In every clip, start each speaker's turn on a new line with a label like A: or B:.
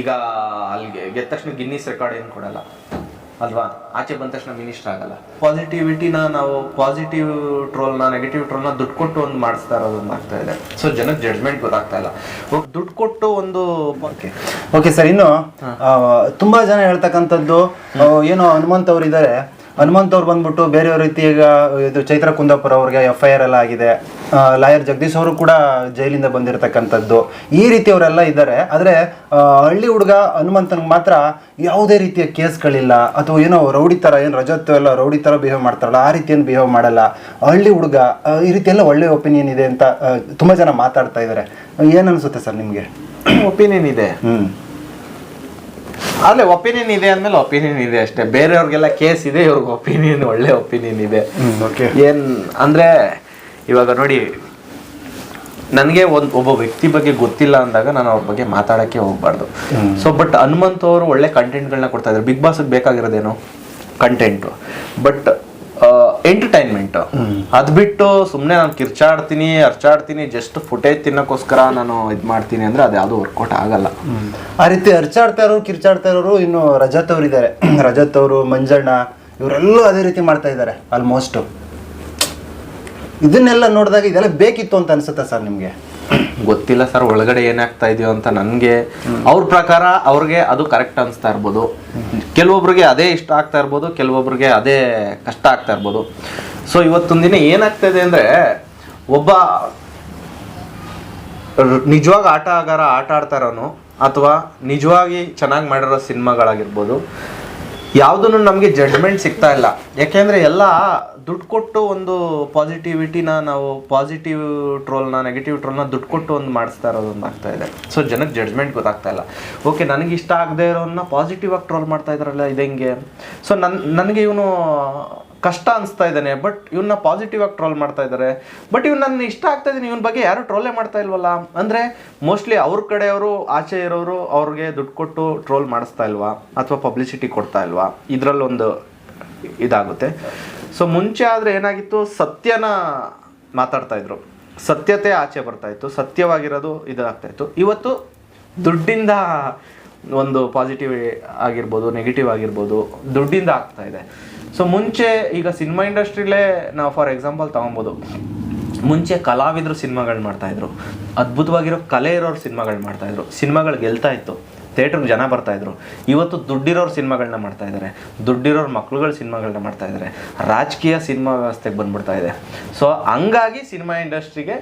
A: ಈಗ ಅಲ್ಲಿಗೆ ಗೆದ್ದ ತಕ್ಷಣ ಗಿನ್ನಿಸ್ ರೆಕಾರ್ಡ್ ಏನು ಕೊಡಲ್ಲ. ಅಲ್ವಾ? ಆಚೆ ಬಂದ ತಕ್ಷಣ ಮಿನಿಸ್ಟರ್ ಆಗಲ್ಲ. ಪಾಸಿಟಿವಿಟಿನ ನಾವು ಪಾಸಿಟಿವ್ ಟ್ರೋಲ್ನ ನೆಗೆಟಿವ್ ಟ್ರೋಲ್ನ ದುಡ್ಡು ಕೊಟ್ಟು ಒಂದು ಮಾಡಿಸ್ತಾ ಇರೋದೊಂದು ಆಗ್ತಾ ಇದೆ. ಸೊ ಜನಕ್ಕೆ ಜಡ್ಜ್ಮೆಂಟ್ ಗೊತ್ತಾಗ್ತಾ ಇಲ್ಲ. ದುಡ್ಡು ಕೊಟ್ಟು ಒಂದು
B: ಓಕೆ ಓಕೆ ಸರ್ ಇನ್ನು ತುಂಬಾ ಜನ ಹೇಳ್ತಕ್ಕಂಥದ್ದು ಏನು ಏನೋ ಹನುಮಂತ್ ಅವ್ರು ಇದ್ದಾರೆ ಹನುಮಂತ್ ಅವ್ರು ಬಂದ್ಬಿಟ್ಟು ಬೇರೆಯವ್ರ ರೀತಿ ಈಗ ಇದು ಚೈತ್ರ ಕುಂದಾಪುರ ಅವ್ರಿಗೆ ಎಫ್ ಐ ಆರ್ ಎಲ್ಲ ಆಗಿದೆ. ಲಾಯರ್ ಜಗದೀಶ್ ಅವರು ಕೂಡ ಜೈಲಿಂದ ಬಂದಿರತಕ್ಕಂಥದ್ದು. ಈ ರೀತಿ ಅವರೆಲ್ಲ ಇದ್ದಾರೆ. ಆದರೆ ಹಳ್ಳಿ ಹುಡುಗ ಹನುಮಂತನಿಗೆ ಮಾತ್ರ ಯಾವುದೇ ರೀತಿಯ ಕೇಸ್ಗಳಿಲ್ಲ. ಅಥವಾ ಏನೋ ರೌಡಿ ಥರ ಏನು ರಜತ್ ಎಲ್ಲ ರೌಡಿ ಥರ ಬಿಹೇವ್ ಮಾಡ್ತಾರಲ್ಲ ಆ ರೀತಿ ಏನು ಬಿಹೇವ್ ಮಾಡಲ್ಲ. ಹಳ್ಳಿ ಹುಡುಗ ಈ ರೀತಿ ಎಲ್ಲ ಒಳ್ಳೆ ಒಪಿನಿಯನ್ ಇದೆ ಅಂತ ತುಂಬ ಜನ ಮಾತಾಡ್ತಾ ಇದ್ದಾರೆ. ಏನು ಅನಿಸುತ್ತೆ ಸರ್ ನಿಮಗೆ?
A: ಒಪಿನಿಯನ್ ಇದೆ.
B: ಹ್ಮ್.
A: ಅಲ್ಲೇ ಒಪಿನಿಯನ್ ಇದೆ ಅಂದ್ಮೇಲೆ ಒಪಿನಿಯನ್ ಇದೆ ಅಷ್ಟೇ. ಬೇರೆಯವ್ರಿಗೆಲ್ಲ ಕೇಸ್ ಇದೆ ಇವ್ರಿಗೆ ಒಪಿನಿಯನ್ ಒಳ್ಳೆ ಒಪಿನಿಯನ್ ಇದೆ.
B: ಓಕೆ
A: ಏನ್ ಅಂದ್ರೆ ಇವಾಗ ನೋಡಿ ನನಗೆ ಒಂದು ಒಬ್ಬ ವ್ಯಕ್ತಿ ಬಗ್ಗೆ ಗೊತ್ತಿಲ್ಲ ಅಂದಾಗ ನಾನು ಅವ್ರ ಬಗ್ಗೆ ಮಾತಾಡೋಕ್ಕೆ ಹೋಗ್ಬಾರ್ದು. ಸೊ ಬಟ್ ಹನುಮಂತ್ ಅವರು ಒಳ್ಳೆ ಕಂಟೆಂಟ್ಗಳನ್ನ ಕೊಡ್ತಾ ಇದ್ದಾರೆ ಬಿಗ್ ಬಾಸ್ ಬೇಕಾಗಿರೋದೇನು? ಕಂಟೆಂಟು ಬಟ್ ಎಂಟರ್ಟೈನ್ಮೆಂಟ್ ಅದ್ ಬಿಟ್ಟು ಸುಮ್ಮನೆ ನಾನು ಕಿರ್ಚಾಡ್ತೀನಿ ಅರ್ಚಾಡ್ತೀನಿ ಜಸ್ಟ್ ಫುಟೇಜ್ ತಿನ್ನಕ್ಕೋಸ್ಕರ ನಾನು ಇದು ಮಾಡ್ತೀನಿ ಅಂದ್ರೆ ಅದು ಯಾವುದು ವರ್ಕೌಟ್ ಆಗಲ್ಲ.
B: ಆ ರೀತಿ ಅರ್ಚಾಡ್ತಾ ಇರೋರು, ಕಿರ್ಚಾಡ್ತಾ ಇರೋರು ಇನ್ನು ರಜತ್ ಅವ್ರು ಇದ್ದಾರೆ ರಜತ್ ಅವರು, ಮಂಜಣ್ಣ, ಇವರೆಲ್ಲೂ ಅದೇ ರೀತಿ ಮಾಡ್ತಾ ಇದ್ದಾರೆ ಆಲ್ಮೋಸ್ಟ್ ಇದನ್ನೆಲ್ಲ ನೋಡಿದಾಗ ಇದೆಲ್ಲ ಬೇಕಿತ್ತು ಅಂತ ಅನ್ಸುತ್ತಾ ಸರ್ ನಿಮಗೆ?
A: ಗೊತ್ತಿಲ್ಲ ಸರ್, ಒಳಗಡೆ ಏನಾಗ್ತಾ ಇದೆಯೋ ಅಂತ ನನಗೆ. ಅವ್ರ ಪ್ರಕಾರ ಅವ್ರಿಗೆ ಅದು ಕರೆಕ್ಟ್ ಅನಿಸ್ತಾ ಇರ್ಬೋದು. ಕೆಲವೊಬ್ರಿಗೆ ಅದೇ ಇಷ್ಟ ಆಗ್ತಾ ಇರ್ಬೋದು, ಕೆಲವೊಬ್ರಿಗೆ ಅದೇ ಕಷ್ಟ ಆಗ್ತಾ ಇರ್ಬೋದು. ಸೊ ಇವತ್ತೊಂದು ದಿನ ಏನಾಗ್ತಾ ಇದೆ ಅಂದರೆ, ಒಬ್ಬ ನಿಜವಾಗ ಆಟ ಆಗಾರ, ಆಟ ಆಡ್ತಾರೋನು ಅಥವಾ ನಿಜವಾಗಿ ಚೆನ್ನಾಗಿ ಮಾಡಿರೋ ಸಿನಿಮಾಗಳಾಗಿರ್ಬೋದು, ಯಾವುದನ್ನು ನಮಗೆ ಜಡ್ಜ್ಮೆಂಟ್ ಸಿಗ್ತಾ ಇಲ್ಲ. ಯಾಕೆಂದ್ರೆ ಎಲ್ಲ ದುಡ್ಡು ಕೊಟ್ಟು ಒಂದು ಪಾಸಿಟಿವಿಟಿನ ನಾವು ಪಾಸಿಟಿವ್ ಟ್ರೋಲ್ನ ನೆಗೆಟಿವ್ ಟ್ರೋಲ್ನ ದುಡ್ಡು ಕೊಟ್ಟು ಒಂದು ಮಾಡಿಸ್ತಾ ಇರೋದೊಂದು ಆಗ್ತಾ ಇದೆ. ಸೊ ಜನಕ್ಕೆ ಜಡ್ಜ್ಮೆಂಟ್ ಗೊತ್ತಾಗ್ತಾ ಇಲ್ಲ. ಓಕೆ ನನಗೆ ಇಷ್ಟ ಆಗದೆ ಇರೋನ್ನ ಪಾಸಿಟಿವ್ ಆಗಿ ಟ್ರೋಲ್ ಮಾಡ್ತಾ ಇದ್ರಲ್ಲ, ಇದು ಹೆಂಗೆ? ಸೊ ನನ್, ನನಗೆ ಇವನು ಕಷ್ಟ ಅನಿಸ್ತಾ ಇದ್ದಾನೆ ಬಟ್ ಇವನ್ನ ಪಾಸಿಟಿವ್ ಆಗಿ ಟ್ರೋಲ್ ಮಾಡ್ತಾ ಇದ್ದಾರೆ ಬಟ್ ಇವ್ನು ನನ್ನ ಇಷ್ಟ ಆಗ್ತಾ ಇದ್ದೀನಿ, ಇವನ ಬಗ್ಗೆ ಯಾರು ಟ್ರೋಲೇ ಮಾಡ್ತಾ ಇಲ್ವಲ್ಲ? ಅಂದರೆ ಮೋಸ್ಟ್ಲಿ ಅವ್ರ ಕಡೆಯವರು ಆಚೆ ಇರೋರು ಅವ್ರಿಗೆ ದುಡ್ಡು ಕೊಟ್ಟು ಟ್ರೋಲ್ ಮಾಡಿಸ್ತಾ ಇಲ್ವಾ? ಅಥವಾ ಪಬ್ಲಿಸಿಟಿ ಕೊಡ್ತಾ ಇಲ್ವಾ? ಇದರಲ್ಲೊಂದು ಇದಾಗುತ್ತೆ. ಸೊ ಮುಂಚೆ ಆದರೆ ಏನಾಗಿತ್ತು? ಸತ್ಯನ ಮಾತಾಡ್ತಾ ಇದ್ರು. ಸತ್ಯತೆ ಆಚೆ ಬರ್ತಾ ಇತ್ತು. ಸತ್ಯವಾಗಿರೋದು ಇದಾಗ್ತಾ ಇತ್ತು. ಇವತ್ತು ದುಡ್ಡಿಂದ ಒಂದು ಪಾಸಿಟಿವ್ ಆಗಿರ್ಬೋದು ನೆಗೆಟಿವ್ ಆಗಿರ್ಬೋದು, ದುಡ್ಡಿಂದ ಆಗ್ತಾ ಇದೆ. ಸೊ ಮುಂಚೆ ಈಗ ಸಿನಿಮಾ ಇಂಡಸ್ಟ್ರಿಲೇ ನಾವು ಫಾರ್ ಎಕ್ಸಾಂಪಲ್ ತಗೊಬೋದು. ಮುಂಚೆ ಕಲಾವಿದರು ಸಿನಿಮಾಗಳು ಮಾಡ್ತಾಯಿದ್ರು ಅದ್ಭುತವಾಗಿರೋ ಕಲೆ ಇರೋರು ಸಿನಿಮಾಗಳು ಮಾಡ್ತಾಯಿದ್ರು ಸಿನಿಮಾಗಳು ಗೆಲ್ತಾ ಇತ್ತು. ಥಿಯೇಟ್ರಿಗೆ ಜನ ಬರ್ತಾ ಇದ್ರು. ಇವತ್ತು ದುಡ್ಡಿರೋರು ಸಿನಿಮಾಗಳನ್ನ ಮಾಡ್ತಾ ಇದ್ದಾರೆ ದುಡ್ಡಿರೋರು ಮಕ್ಳುಗಳ ಸಿನಿಮಾಗಳನ್ನ ಮಾಡ್ತಾ ಇದ್ದಾರೆ ರಾಜಕೀಯ ಸಿನಿಮಾ ವ್ಯವಸ್ಥೆಗೆ ಬಂದ್ಬಿಡ್ತಾ ಇದೆ. ಸೊ ಹಂಗಾಗಿ ಸಿನಿಮಾ ಇಂಡಸ್ಟ್ರಿಗೆ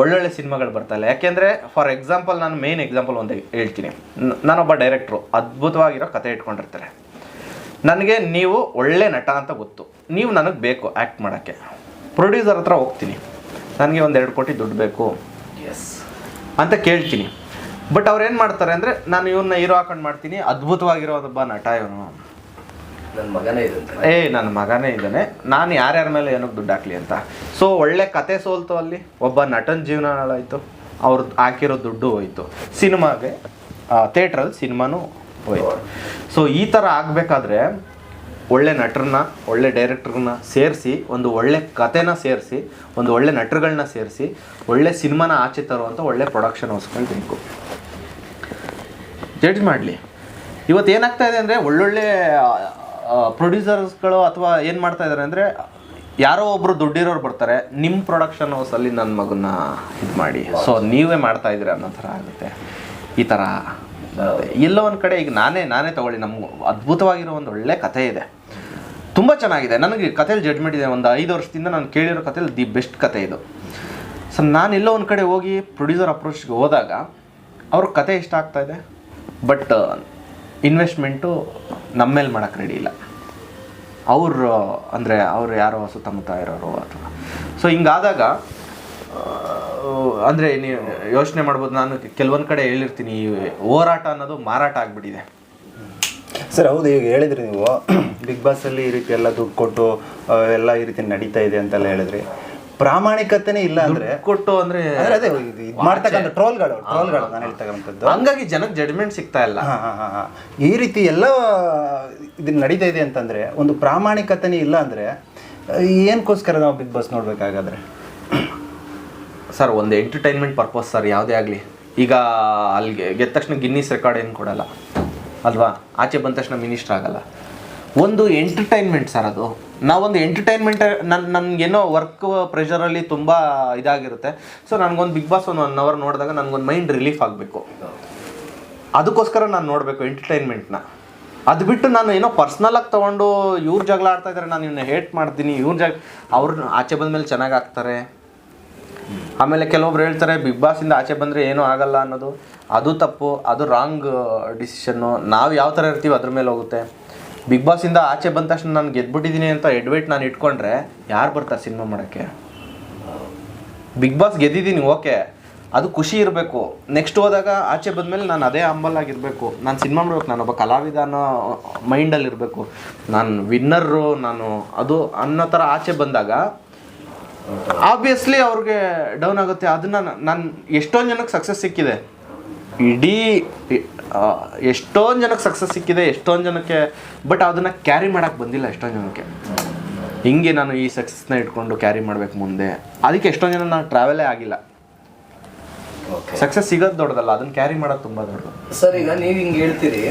A: ಒಳ್ಳೊಳ್ಳೆ ಸಿನಿಮಾಗಳು ಬರ್ತಾ ಇಲ್ಲ. ಯಾಕೆಂದರೆ ಫಾರ್ ಎಕ್ಸಾಂಪಲ್ ನಾನು ಮೇನ್ ಎಕ್ಸಾಂಪಲ್ ಒಂದು ಹೇಳ್ತೀನಿ. ನಾನೊಬ್ಬ ಡೈರೆಕ್ಟ್ರು ಅದ್ಭುತವಾಗಿರೋ ಕತೆ ಇಟ್ಕೊಂಡಿರ್ತಾರೆ. ನನಗೆ ನೀವು ಒಳ್ಳೆ ನಟ ಅಂತ ಗೊತ್ತು. ನೀವು ನನಗೆ ಬೇಕು ಆ್ಯಕ್ಟ್ ಮಾಡೋಕ್ಕೆ. ಪ್ರೊಡ್ಯೂಸರ್ ಹತ್ರ ಹೋಗ್ತೀನಿ. ನನಗೆ ಒಂದು ಎರಡು ಕೋಟಿ ದುಡ್ಡು ಬೇಕು. ಎಸ್ ಅಂತ ಕೇಳ್ತೀನಿ. ಬಟ್ ಅವ್ರು ಏನು ಮಾಡ್ತಾರೆ ಅಂದರೆ ನಾನು ಇವನ್ನ ಹೀರೋ ಹಾಕೊಂಡು ಮಾಡ್ತೀನಿ ಅದ್ಭುತವಾಗಿರೋ ಒಬ್ಬ ನಟ ಇವನು.
C: ನನ್ನ ಮಗನೇ ಇದ್ದಾನೆ
A: ಏ ನನ್ನ ಮಗನೇ ಇದ್ದಾನೆ. ನಾನು ಯಾರ್ಯಾರ ಮೇಲೆ ಏನಕ್ಕೆ ದುಡ್ಡು ಹಾಕ್ಲಿ ಅಂತ. ಸೊ ಒಳ್ಳೆ ಕತೆ ಸೋಲ್ತು ಅಲ್ಲಿ. ಒಬ್ಬ ನಟನ ಜೀವನ ಹಾಳಾಯ್ತು ಅವ್ರು ಹಾಕಿರೋ ದುಡ್ಡು ಹೋಯ್ತು. ಸಿನಿಮಾಗೆ ಥಿಯೇಟ್ರಲ್ಲಿ ಸಿನಿಮಾನು ಹೋಯ್ತು. ಸೊ ಈ ಥರ ಆಗಬೇಕಾದ್ರೆ ಒಳ್ಳೆ ನಟರನ್ನ ಒಳ್ಳೆ ಡೈರೆಕ್ಟ್ರನ್ನ ಸೇರಿಸಿ ಒಂದು ಒಳ್ಳೆ ಕತೆನ ಸೇರಿಸಿ ಒಂದು ಒಳ್ಳೆ ನಟರುಗಳನ್ನ ಸೇರಿಸಿ ಒಳ್ಳೆ ಸಿನಿಮಾನ ಆಚೆ ತರುವಂಥ ಒಳ್ಳೆ ಪ್ರೊಡಕ್ಷನ್ ಹೌಸ್ಗಳು ಬೇಕು ಜಡ್ಜ್ ಮಾಡಲಿ. ಇವತ್ತು ಏನಾಗ್ತಾ ಇದೆ ಅಂದರೆ ಒಳ್ಳೊಳ್ಳೆ ಪ್ರೊಡ್ಯೂಸರ್ಸ್ಗಳು ಅಥವಾ ಏನು ಮಾಡ್ತಾ ಇದ್ದಾರೆ ಅಂದರೆ ಯಾರೋ ಒಬ್ಬರು ದುಡ್ಡಿರೋರು ಬರ್ತಾರೆ ನಿಮ್ಮ ಪ್ರೊಡಕ್ಷನ್ ಹೌಸಲ್ಲಿ ನನ್ನ ಮಗನ್ನ ಇದು ಮಾಡಿ. ಸೊ ನೀವೇ ಮಾಡ್ತಾ ಇದ್ದೀರಿ ಅನ್ನೋ ಥರ ಆಗುತ್ತೆ. ಈ ಥರ. ಎಲ್ಲೋ ಒಂದು ಕಡೆ ಈಗ ನಾನೇ ನಾನೇ ತಗೊಳ್ಳಿ. ನಮ್ಗೆ ಅದ್ಭುತವಾಗಿರೋ ಒಂದು ಒಳ್ಳೆ ಕಥೆ ಇದೆ. ತುಂಬ ಚೆನ್ನಾಗಿದೆ. ನನಗೆ ಕಥೆಯಲ್ಲಿ ಜಡ್ಜ್ಮೆಂಟ್ ಇದೆ ಒಂದು ಐದು ವರ್ಷದಿಂದ ನಾನು ಕೇಳಿರೋ ಕಥೆಯಲ್ಲಿ ದಿ ಬೆಸ್ಟ್ ಕತೆ ಇದು. ಸೊ ನಾನು ಎಲ್ಲೋ ಒಂದು ಕಡೆ ಹೋಗಿ ಪ್ರೊಡ್ಯೂಸರ್ ಅಪ್ರೋಚ್ಗೆ ಹೋದಾಗ ಅವ್ರ ಕತೆ ಇಷ್ಟ ಆಗ್ತಾಯಿದೆ ಬಟ್ ಇನ್ವೆಸ್ಟ್ಮೆಂಟು ನಮ್ಮ ಮೇಲೆ ಮಾಡೋಕ್ಕೆ ರೆಡಿ ಇಲ್ಲ. ಅವರು, ಅಂದರೆ ಅವ್ರು ಯಾರೋ ಸುತ್ತಮುತ್ತ ಇರೋರು ಅಥವಾ. ಸೊ ಹಿಂಗಾದಾಗ, ಅಂದರೆ ನೀವು ಯೋಚನೆ ಮಾಡ್ಬೋದು, ನಾನು ಕೆಲವೊಂದು ಕಡೆ ಹೇಳಿರ್ತೀನಿ ಹೋರಾಟ ಅನ್ನೋದು ಮಾರಾಟ ಆಗಿಬಿಟ್ಟಿದೆ.
B: ಸರ್, ಹೌದು, ಈಗ ಹೇಳಿದ್ರಿ ನೀವು. ಬಿಗ್ ಬಾಸಲ್ಲಿ ಈ ರೀತಿ ಎಲ್ಲ ದುಡ್ಡು ಕೊಟ್ಟು ಎಲ್ಲ ಈ ರೀತಿ ನಡೀತಾ ಇದೆ ಅಂತೆಲ್ಲ ಹೇಳಿದ್ರಿ. ಪ್ರಾಮಾಣಿಕತೆನೇ ಇಲ್ಲ ಅಂದ್ರೆ
A: ಕೊಟ್ಟು ಅಂದರೆ
B: ಅದೇ ಮಾಡ್ತಕ್ಕಂಥ ಟ್ರೋಲ್ಗಳು ಟ್ರೋಲ್ಗಳು ನಾನು ಹೇಳ್ತಕ್ಕಂಥದ್ದು.
A: ಹಂಗಾಗಿ ಜನಕ್ಕೆ ಜಡ್ಮೆಂಟ್ ಸಿಗ್ತಾ ಇಲ್ಲ.
B: ಹಾ, ಹಾ, ಹಾ, ಹಾ. ಈ ರೀತಿ ಎಲ್ಲ ಇದನ್ನ ನಡೀತಾ ಇದೆ ಅಂತಂದ್ರೆ ಒಂದು ಪ್ರಾಮಾಣಿಕತೆನೇ ಇಲ್ಲ ಅಂದ್ರೆ ಏನಕ್ಕೋಸ್ಕರ ನಾವು ಬಿಗ್ ಬಾಸ್ ನೋಡ್ಬೇಕಾಗಾದ್ರೆ?
A: ಸರ್ ಒಂದು ಎಂಟರ್ಟೈನ್ಮೆಂಟ್ ಪರ್ಪಸ್ ಸರ್ ಯಾವುದೇ ಆಗಲಿ. ಈಗ ಅಲ್ಲಿಗೆ ಗೆದ್ದ ತಕ್ಷಣ ಗಿನ್ನಿಸ್ ರೆಕಾರ್ಡ್ ಏನು ಕೊಡಲ್ಲ. ಅಲ್ವಾ? ಆಚೆ ಬಂದ ತಕ್ಷಣ ಮಿನಿಸ್ಟರ್ ಆಗಲ್ಲ. ಒಂದು ಎಂಟರ್ಟೈನ್ಮೆಂಟ್ ಸರ್ ಅದು. ನಾವೊಂದು ಎಂಟರ್ಟೈನ್ಮೆಂಟ್ ನನ್ನ ನನಗೇನೋ ವರ್ಕ್ ಪ್ರೆಷರಲ್ಲಿ ತುಂಬ ಇದಾಗಿರುತ್ತೆ. ಸೊ ನನಗೊಂದು ಬಿಗ್ ಬಾಸ್ ಒಂದು ಒನ್ ಅವರ್ ನೋಡಿದಾಗ ನನಗೊಂದು ಮೈಂಡ್ ರಿಲೀಫ್ ಆಗಬೇಕು. ಅದಕ್ಕೋಸ್ಕರ ನಾನು ನೋಡಬೇಕು ಎಂಟರ್ಟೈನ್ಮೆಂಟ್ನ ಅದು ಬಿಟ್ಟು ನಾನು ಏನೋ ಪರ್ಸ್ನಲಾಗಿ ತೊಗೊಂಡು ಇವ್ರ ಜಗಳ ಆಡ್ತಾ ಇದ್ದಾರೆ ನಾನು ಇವನ್ನ ಹೇಟ್ ಮಾಡ್ತೀನಿ, ಇವ್ರ ಜಗ, ಅವ್ರ ಆಚೆ ಬಂದಮೇಲೆ ಚೆನ್ನಾಗಿ ಆಗ್ತಾರೆ. ಆಮೇಲೆ ಕೆಲವೊಬ್ರು ಹೇಳ್ತಾರೆ ಬಿಗ್ ಬಾಸಿಂದ ಆಚೆ ಬಂದರೆ ಏನೂ ಆಗಲ್ಲ ಅನ್ನೋದು. ಅದು ತಪ್ಪು, ಅದು ರಾಂಗ್ ಡಿಸಿಷನ್ನು. ನಾವು ಯಾವ ಥರ ಇರ್ತೀವಿ ಅದ್ರ ಮೇಲೆ ಹೋಗುತ್ತೆ. ಬಿಗ್ ಬಾಸಿಂದ ಆಚೆ ಬಂದ ತಕ್ಷಣ ನಾನು ಗೆದ್ಬಿಟ್ಟಿದ್ದೀನಿ ಅಂತ ಎಡ್ವೈಟ್ ನಾನು ಇಟ್ಕೊಂಡ್ರೆ ಯಾರು ಬರ್ತಾರೆ ಸಿನಿಮಾ ಮಾಡೋಕ್ಕೆ? ಬಿಗ್ ಬಾಸ್ ಗೆದ್ದಿದ್ದೀನಿ ಓಕೆ ಅದು ಖುಷಿ ಇರಬೇಕು. ನೆಕ್ಸ್ಟ್ ಹೋದಾಗ ಆಚೆ ಬಂದಮೇಲೆ ನಾನು ಅದೇ ಹಂಬಲಾಗಿರಬೇಕು ನಾನು ಸಿನಿಮಾ ಮಾಡ್ಬೇಕು ಒಬ್ಬ ಕಲಾವಿದ ಅನ್ನೋ ಮೈಂಡಲ್ಲಿ ಇರಬೇಕು. ನಾನು ವಿನ್ನರು ನಾನು ಅದು ಅನ್ನೋ ಥರ ಆಚೆ ಬಂದಾಗ ಆಬ್ವಿಯಸ್ಲಿ ಅವ್ರಿಗೆ ಡೌನ್ ಆಗುತ್ತೆ. ಅದನ್ನ ನಾನು ಎಷ್ಟೊಂದು ಜನಕ್ಕೆ ಸಕ್ಸಸ್ ಸಿಕ್ಕಿದೆ. ಇಡೀ ಎಷ್ಟೊಂದು ಜನಕ್ಕೆ ಸಕ್ಸಸ್ ಸಿಕ್ಕಿದೆ ಎಷ್ಟೊಂದು ಜನಕ್ಕೆ ಬಟ್ ಅದನ್ನು ಕ್ಯಾರಿ ಮಾಡೋಕ್ಕೆ ಬಂದಿಲ್ಲ ಎಷ್ಟೊಂದು ಜನಕ್ಕೆ. ಹಿಂಗೆ ನಾನು ಈ ಸಕ್ಸಸ್ನ ಇಟ್ಕೊಂಡು ಕ್ಯಾರಿ ಮಾಡಬೇಕು ಮುಂದೆ. ಅದಕ್ಕೆ ಎಷ್ಟೊಂದು ಜನ ನಾನು ಟ್ರಾವೆಲೇ ಆಗಿಲ್ಲ.
C: ಓಕೆ
A: ಸಕ್ಸಸ್ ಸಿಗೋದು ದೊಡ್ಡದಲ್ಲ ಅದನ್ನ ಕ್ಯಾರಿ ಮಾಡೋದು ತುಂಬ ದೊಡ್ಡದು.
C: ಸರ್ ಈಗ ನೀವು ಹಿಂಗೆ ಹೇಳ್ತೀರಿ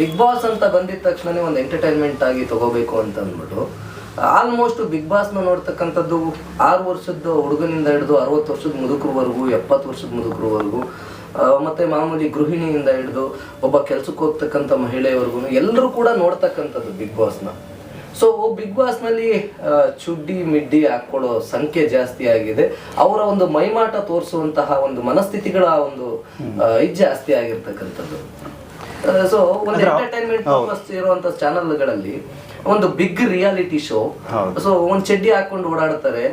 C: ಬಿಗ್ ಬಾಸ್ ಅಂತ ಬಂದಿದ ತಕ್ಷಣನೇ ಒಂದು ಎಂಟರ್ಟೈನ್ಮೆಂಟ್ ಆಗಿ ತಗೋಬೇಕು ಅಂತ ಅಂದ್ಬಿಟ್ಟು ಆಲ್ಮೋಸ್ಟ್ ಬಿಗ್ ಬಾಸ್ನ ನೋಡ್ತಕ್ಕಂಥದ್ದು ಆರು ವರ್ಷದ ಹುಡುಗನಿಂದ ಹಿಡಿದು ಅರವತ್ತು ವರ್ಷದ ಮುದುಕರವರೆಗೂ ಎಪ್ಪತ್ತು ವರ್ಷದ ಮುದುಕರವರೆಗೂ ಮತ್ತೆ ಮಾಮೂಲಿ ಗೃಹಿಣಿಯಿಂದ ಹಿಡಿದು ಒಬ್ಬ ಕೆಲ್ಸಕ್ಕೆ ಹೋಗ್ತಕ್ಕಂತ ಮಹಿಳೆಯವರೆಗೂ ಎಲ್ಲರೂ ಕೂಡ ನೋಡ್ತಕ್ಕಂಥದ್ದು ಬಿಗ್ ಬಾಸ್ನ. ಸೊ ಬಿಗ್ ಬಾಸ್ನಲ್ಲಿ ಚುಡ್ಡಿ ಮಿಡ್ಡಿ ಹಾಕೊಳ್ಳೋ ಸಂಖ್ಯೆ ಜಾಸ್ತಿ ಆಗಿದೆ. ಅವರ ಒಂದು ಮೈಮಾಟ ತೋರಿಸುವಂತಹ ಒಂದು ಮನಸ್ಥಿತಿಗಳ ಒಂದು ಇದು ಜಾಸ್ತಿ ಆಗಿರ್ತಕ್ಕಂಥದ್ದು. ಸೊ ಒಂದು ಎಂಟರ್ಟೈನ್ಮೆಂಟ್ ಪರ್ಪಸ್ ಇರುವಂತ ಚಾನೆಲ್ಗಳಲ್ಲಿ ಒಂದು ಬಿಗ್ ರಿಯಾಲಿಟಿ ಶೋ ಸೊ ಒಂದು ಚಡ್ಡಿ ಹಾಕೊಂಡು ಓಡಾಡ್ತಾರೆ.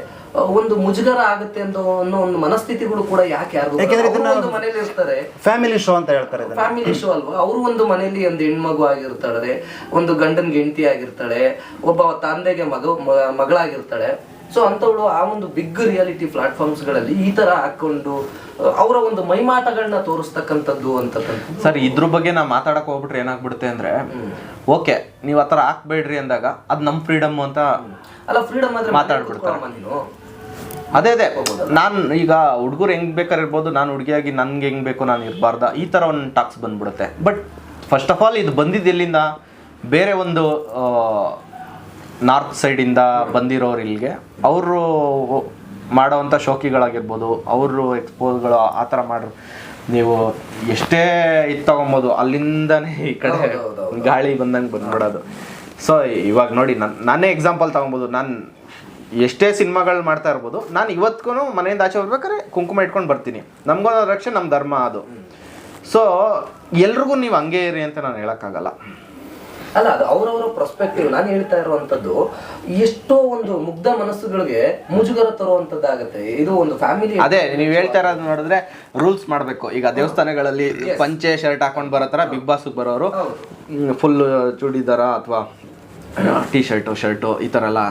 C: ಒಂದು ಮುಜುಗರ ಆಗುತ್ತೆ ಅಂತ ಅನ್ನೋ ಒಂದು ಮನಸ್ಥಿತಿಗಳು ಕೂಡ ಯಾಕೆ ಯಾರು
B: ಯಾಕೆಂದ್ರೆ
C: ಒಂದು ಮನೇಲಿ ಇರ್ತಾರೆ.
B: ಫ್ಯಾಮಿಲಿ ಶೋ ಅಂತ ಹೇಳ್ತಾರೆ
C: ಫ್ಯಾಮಿಲಿ ಶೋ ಅಲ್ವಾ? ಅವರು ಒಂದು ಮನೆಯಲ್ಲಿ ಒಂದು ಹೆಣ್ಮಗು ಆಗಿರ್ತಾಳೆ ಒಂದು ಗಂಡನ್ಗೆ ಹೆಂಡತಿ ಆಗಿರ್ತಾಳೆ ಒಬ್ಬ ತಂದೆಗೆ ಮಗ ಮ- ಮಗಳಾಗಿರ್ತಾಳೆ. ಸೊ ಅಂಥವಳು ಆ ಒಂದು ಬಿಗ್ ರಿಯಾಲಿಟಿ ಪ್ಲಾಟ್ಫಾರ್ಮ್ಸ್ಗಳಲ್ಲಿ ಈ ತರ ಹಾಕೊಂಡು ಅವರ ಒಂದು ಮೈಮಾಟಗಳನ್ನ ತೋರಿಸ್ತಕ್ಕಂಥದ್ದು ಅಂತ
A: ಸರ್ ಇದ್ರ ಬಗ್ಗೆ ನಾ ಮಾತಾಡಕ್ ಹೋಗ್ಬಿಟ್ರೆ ಏನಾಗ್ಬಿಡುತ್ತೆ ಅಂದ್ರೆ ಓಕೆ ನೀವು ಆ ಥರ ಹಾಕ್ಬೇಡ್ರಿ ಅಂದಾಗ ಅದು ನಮ್ಮ ಫ್ರೀಡಮ್ ಅಂತ
C: ಅಲ್ಲ ಫ್ರೀಡಮ್ ಆದ್ರೆ
A: ಮಾತಾಡ್ಬಿಡ್ತಾರೆ. ಅದೇ ಅದೇ. ನಾನು ಈಗ ಹುಡುಗರು ಹೆಂಗ್ ಬೇಕಾದ್ರೆ ಇರ್ಬೋದು ನಾನು ಹುಡುಗಿಯಾಗಿ ನನ್ಗೆ ಹೆಂಗ್ ಬೇಕು ನಾನು ಇರಬಾರ್ದ ಈ ಥರ ಒಂದು ಟಾಕ್ಸ್ ಬಂದ್ಬಿಡುತ್ತೆ. ಬಟ್ ಫಸ್ಟ್ ಆಫ್ ಆಲ್ ಇದು ಬಂದಿದ್ದು ಎಲ್ಲಿಂದ? ಬೇರೆ ಒಂದು ನಾರ್ತ್ ಸೈಡಿಂದ ಬಂದಿರೋರು ಇಲ್ಲಿಗೆ. ಅವರು ಮಾಡೋವಂಥ ಶೋಕಿಗಳಾಗಿರ್ಬೋದು ಅವರು ಎಕ್ಸ್ಪೋಸ್ಗಳು ಆ ಥರ ಮಾಡ್ರು ನೀವು ಎಷ್ಟೇ ಇದು ತಗೊಬೋದು ಅಲ್ಲಿಂದನೇ ಈ ಕಡೆ ಗಾಳಿ ಬಂದಂಗೆ ಬಂದ್ಬಿಡೋದು. ಸೊ ಇವಾಗ ನೋಡಿ ನಾನು ನಾನೇ ಎಕ್ಸಾಂಪಲ್ ತಗೊಬೋದು. ನಾನು ಎಷ್ಟೇ ಸಿನಿಮಾಗಳು ಮಾಡ್ತಾ ಇರ್ಬೋದು ನಾನು ಇವತ್ತಿಗೂ ಮನೆಯಿಂದ ಆಚೆ ಬರ್ಬೇಕಾದ್ರೆ ಕುಂಕುಮ ಇಟ್ಕೊಂಡು ಬರ್ತೀನಿ. ನಮ್ಗೊಂದು ರಕ್ಷೆ ನಮ್ಮ ಧರ್ಮ ಅದು. ಸೊ ಎಲ್ರಿಗೂ ನೀವು ಹಂಗೆ ಇರಿ ಅಂತ ನಾನು ಹೇಳೋಕ್ಕಾಗಲ್ಲ.
C: ಅಲ್ಲ ಅದು ಅವರವರ ಪ್ರೊಸ್ಪೆಕ್ಟಿವ್ ನಾನು ಹೇಳ್ತಾ ಇರುವಂಥದ್ದು ಎಷ್ಟೋ ಒಂದು ಮುಗ್ಧ ಮನಸ್ಸುಗಳಿಗೆ ಮುಜುಗರ ತರುವಂಥದ್ದಾಗುತ್ತೆ ಇದು ಒಂದು ಫ್ಯಾಮಿಲಿ
A: ಅದೇ ನೀವು ಹೇಳ್ತಾ ಇರೋದು ನೋಡಿದ್ರೆ ರೂಲ್ಸ್ ಮಾಡಬೇಕು. ಈಗ ದೇವಸ್ಥಾನಗಳಲ್ಲಿ ಪಂಚೆ ಶರ್ಟ್ ಹಾಕೊಂಡು ಬರೋ ಥರ ಬಿಗ್ ಬಾಸ್ಗೆ ಬರೋರು. ಫುಲ್ ಚೂಡಿದಾರ ಅಥವಾ ಟೀ ಶರ್ಟು ಶರ್ಟು ಈ ಥರ ಎಲ್ಲ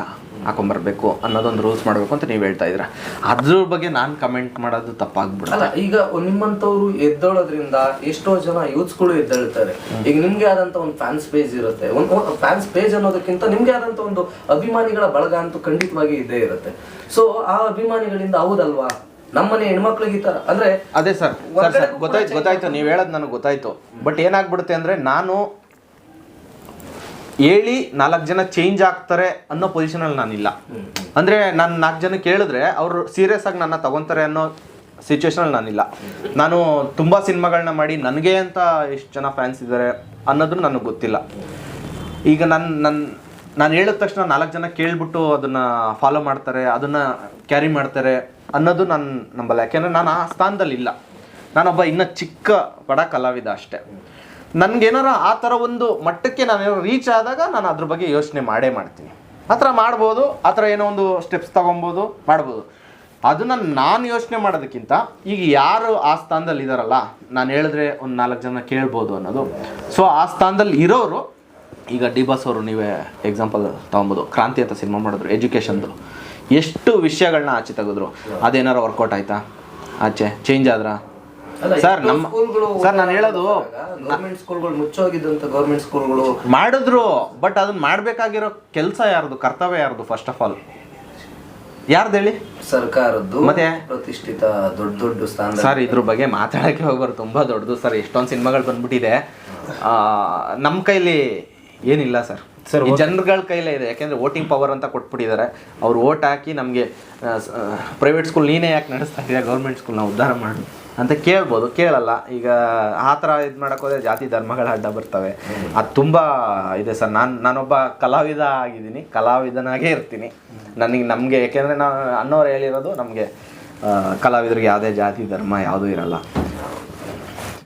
A: ಹಾಕೊಂಬರ್ಬೇಕು ಅನ್ನೋದೊಂದು ರೂಲ್ಸ್ ಮಾಡಬೇಕು ಅಂತ ನೀವು ಹೇಳ್ತಾ ಇದ್ದೀರಾ. ಅದ್ರ ಬಗ್ಗೆ ನಾನು ಕಮೆಂಟ್ ಮಾಡೋದು ತಪ್ಪಾಗ್ಬಿಡ
C: ಅಲ್ಲ ಈಗ ನಿಮ್ಮಂಥವ್ರು ಎದ್ದೋಳೋದ್ರಿಂದ ಎಷ್ಟೋ ಜನ ಯೂತ್ಸ್ಗಳು ಎದ್ದೇಳ್ತಾರೆ. ಈಗ ನಿಮ್ಗೆ ಆದಂತ ಒಂದು ಫ್ಯಾನ್ಸ್ ಪೇಜ್ ಇರುತ್ತೆ. ಒಂದು ಫ್ಯಾನ್ಸ್ ಪೇಜ್ ಅನ್ನೋದಕ್ಕಿಂತ ನಿಮ್ಗೆ ಆದಂತ ಒಂದು ಅಭಿಮಾನಿಗಳ ಬಳಗ ಅಂತೂ ಖಂಡಿತವಾಗಿ ಇದ್ದೇ ಇರುತ್ತೆ. ಸೊ ಆ ಅಭಿಮಾನಿಗಳಿಂದ ಹೌದಲ್ವಾ? ನಮ್ಮನೆ ಹೆಣ್ಮಕ್ಳಿಗೆ ಈ ಥರ ಅಂದ್ರೆ
A: ಅದೇ ಸರ್ ಗೊತ್ತಾಯ್ತು ಗೊತ್ತಾಯ್ತು ನೀವು ಹೇಳದ್ ನನಗೆ ಗೊತ್ತಾಯ್ತು. ಬಟ್ ಏನಾಗ್ಬಿಡುತ್ತೆ ಅಂದ್ರೆ ನಾನು ಹೇಳಿ ನಾಲ್ಕು ಜನ ಚೇಂಜ್ ಆಗ್ತಾರೆ ಅನ್ನೋ ಪೊಸಿಷನಲ್ಲಿ ನಾನಿಲ್ಲ. ಅಂದರೆ ನಾನು ನಾಲ್ಕು ಜನ ಕೇಳಿದ್ರೆ ಅವರು ಸೀರಿಯಸ್ ಆಗಿ ನನ್ನ ತಗೊಂತಾರೆ ಅನ್ನೋ ಸಿಚುವೇಶನಲ್ಲಿ ನಾನಿಲ್ಲ. ನಾನು ತುಂಬ ಸಿನಿಮಾಗಳನ್ನ ಮಾಡಿ ನನಗೆ ಅಂತ ಎಷ್ಟು ಜನ ಫ್ಯಾನ್ಸ್ ಇದ್ದಾರೆ ಅನ್ನೋದು ನನಗೆ ಗೊತ್ತಿಲ್ಲ. ಈಗ ನನ್ನ ನನ್ನ ನಾನು ಹೇಳಿದ ತಕ್ಷಣ ನಾಲ್ಕು ಜನ ಕೇಳಿಬಿಟ್ಟು ಅದನ್ನು ಫಾಲೋ ಮಾಡ್ತಾರೆ, ಅದನ್ನು ಕ್ಯಾರಿ ಮಾಡ್ತಾರೆ ಅನ್ನೋದು ನಾನು ನಂಬಲ್ಲ. ಯಾಕೆಂದರೆ ನಾನು ಆ ಸ್ಥಾನದಲ್ಲಿ ಇಲ್ಲ ನಾನೊಬ್ಬ ಇನ್ನೂ ಚಿಕ್ಕ ಬಡ ಕಲಾವಿದ ಅಷ್ಟೇ. ನನಗೇನಾರ ಆ ಥರ ಒಂದು ಮಟ್ಟಕ್ಕೆ ನಾನು ರೀಚ್ ಆದಾಗ ನಾನು ಅದ್ರ ಬಗ್ಗೆ ಯೋಚನೆ ಮಾಡೇ ಮಾಡ್ತೀನಿ. ಆ ಥರ ಮಾಡ್ಬೋದು, ಆ ಥರ ಏನೋ ಒಂದು ಸ್ಟೆಪ್ಸ್ ತೊಗೊಬೋದು, ಮಾಡ್ಬೋದು. ಅದನ್ನು ನಾನು ಯೋಚನೆ ಮಾಡೋದಕ್ಕಿಂತ ಈಗ ಯಾರು ಆ ಸ್ಥಾನದಲ್ಲಿ ಇದ್ದಾರಲ್ಲ ನಾನು ಹೇಳಿದ್ರೆ ಒಂದು ನಾಲ್ಕು ಜನ ಕೇಳ್ಬೋದು ಅನ್ನೋದು. ಸೊ ಆ ಸ್ಥಾನದಲ್ಲಿ ಇರೋರು, ಈಗ ಡಿ ಬಾಸ್ ಅವರು ನೀವೇ ಎಕ್ಸಾಂಪಲ್ ತೊಗೊಬೋದು. ಕ್ರಾಂತಿ ಅಂತ ಸಿನಿಮಾ ಮಾಡಿದ್ರು, ಎಜುಕೇಷನ್ದು. ಎಷ್ಟು ವಿಷಯಗಳನ್ನ ಆಚೆ ತೆಗೆದ್ರು. ಅದೇನಾರು ವರ್ಕೌಟ್ ಆಯ್ತಾ? ಆಚೆ ಚೇಂಜ್ ಆದ್ರಾ? ಸರ್ ನಮ್ಮ ಸರ್ ನಾನು ಹೇಳೋದು
C: ಗೌರ್ಮೆಂಟ್ ಸ್ಕೂಲ್ಗಳು ಮುಚ್ಚೋಗಿದ್ದಂತ ಗೌರ್ಮೆಂಟ್ ಸ್ಕೂಲ್ಗಳು
A: ಮಾಡಿದ್ರು ಬಟ್ ಅದನ್ನ ಮಾಡಬೇಕಾಗಿರೋ ಕೆಲಸ ಯಾರ್ದು ಕರ್ತವ್ಯ ಯಾರ್ದು ಫಸ್ಟ್ ಆಫ್ ಆಲ್ ಯಾರ್ದು ಹೇಳಿ?
C: ಸರ್ಕಾರದ್ದು
A: ಮತ್ತೆ?
C: ಪ್ರತಿಷ್ಠಿತ ದೊಡ್ಡ ದೊಡ್ಡ ಸ್ಥಾನ
A: ಸರ್ ಇದ್ರ ಬಗ್ಗೆ ಮಾತಾಡಕ್ಕೆ ಹೋಗೋರು ತುಂಬಾ ದೊಡ್ಡದು ಸರ್ ಎಷ್ಟೊಂದು ಸಿನಿಮಾಗಳು ಬಂದ್ಬಿಟ್ಟಿದೆ. ನಮ್ಮ ಕೈಲಿ ಏನಿಲ್ಲ ಸರ್
B: ಸರ್
A: ಈ ಜನಗಳ ಕೈಲೇ ಇದೆ. ಯಾಕೆಂದ್ರೆ ವೋಟಿಂಗ್ ಪವರ್ ಅಂತ ಕೊಟ್ಬಿಟ್ಟಿದ್ದಾರೆ. ಅವ್ರು ವೋಟ್ ಹಾಕಿ ನಮಗೆ ಪ್ರೈವೇಟ್ ಸ್ಕೂಲ್ ನೀನೇ ಯಾಕೆ ನಡೆಸ್ತಾ ಇದೆಯಾ? ಗೌರ್ಮೆಂಟ್ ಸ್ಕೂಲ್ನ ಉದ್ಧಾರ ಮಾಡು. ಅಂತ ಕೇಳ್ಬೋದು. ಕೇಳಲ್ಲ. ಈಗ ಆ ಥರ ಇದು ಮಾಡೋಕ್ಕೋದ್ರೆ ಜಾತಿ ಧರ್ಮಗಳ ಅಡ್ಡ ಬರ್ತವೆ. ಅದು ತುಂಬ ಇದೆ ಸರ್. ನಾನು ನಾನೊಬ್ಬ ಕಲಾವಿದ ಆಗಿದ್ದೀನಿ. ಕಲಾವಿದನಾಗೇ ಇರ್ತೀನಿ. ನನಗೆ ನಮಗೆ ಏಕೆಂದರೆ ನಾನು ಅನ್ನೋರು ಹೇಳಿರೋದು ನಮಗೆ ಕಲಾವಿದರಿಗೆ ಯಾವುದೇ ಜಾತಿ ಧರ್ಮ ಯಾವುದೂ ಇರಲ್ಲ.